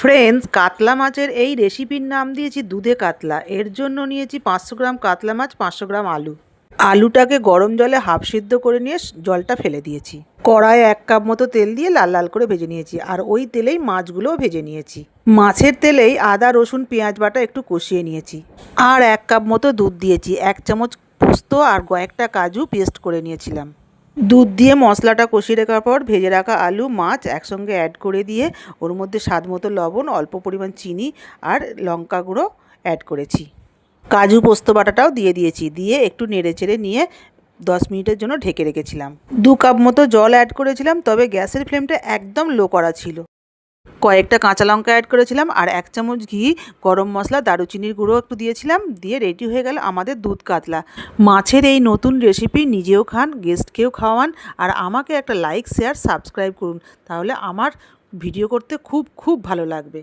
Friends কাতলা মাছের এই রেসিপির নাম দিয়েছি দুধে কাতলা। এর জন্য নিয়েছি পাঁচশো গ্রাম কাতলা মাছ, পাঁচশো গ্রাম আলু। আলুটাকে গরম জলে হাফ সিদ্ধ করে নিয়ে জলটা ফেলে দিয়েছি। কড়াইয়ে এক কাপ মতো তেল দিয়ে লাল লাল করে ভেজে নিয়েছি, আর ওই তেলেই মাছগুলোও ভেজে নিয়েছি। মাছের তেলেই আদা, রসুন, পেঁয়াজ বাটা একটু কষিয়ে নিয়েছি। আর এক কাপ মতো দুধ দিয়েছি, এক চামচ পোস্ত আর কয়েকটা কাজু পেস্ট করে নিয়েছিলাম। দুধ দিয়ে মশলাটা কষিয়ে রাখার পর ভেজে রাখা আলু, মাছ একসঙ্গে অ্যাড করে দিয়ে ওর মধ্যে স্বাদ মতো লবণ, অল্প পরিমাণ চিনি আর লঙ্কা গুঁড়ো অ্যাড করেছি। কাজু পোস্ত বাটাটাও দিয়ে দিয়েছি, দিয়ে একটু নেড়ে চেড়ে নিয়ে দশ মিনিটের জন্য ঢেকে রেখেছিলাম। দু কাপ মতো জল অ্যাড করেছিলাম, তবে গ্যাসের ফ্লেমটা একদম লো করা ছিল। কয়েকটা কাঁচা লঙ্কা অ্যাড করেছিলাম আর এক চামচ ঘি, গরম মশলা, দারুচিনির গুঁড়ো একটু দিয়েছিলাম, দিয়ে রেডি হয়ে গেল আমাদের দুধ কাতলা। মাছের এই নতুন রেসিপি নিজেও খান গেস্টকেও খাওয়ান আর আমাকে একটা লাইক শেয়ার সাবস্ক্রাইব করুন। তাহলে আমার ভিডিও করতে খুব খুব ভালো লাগবে।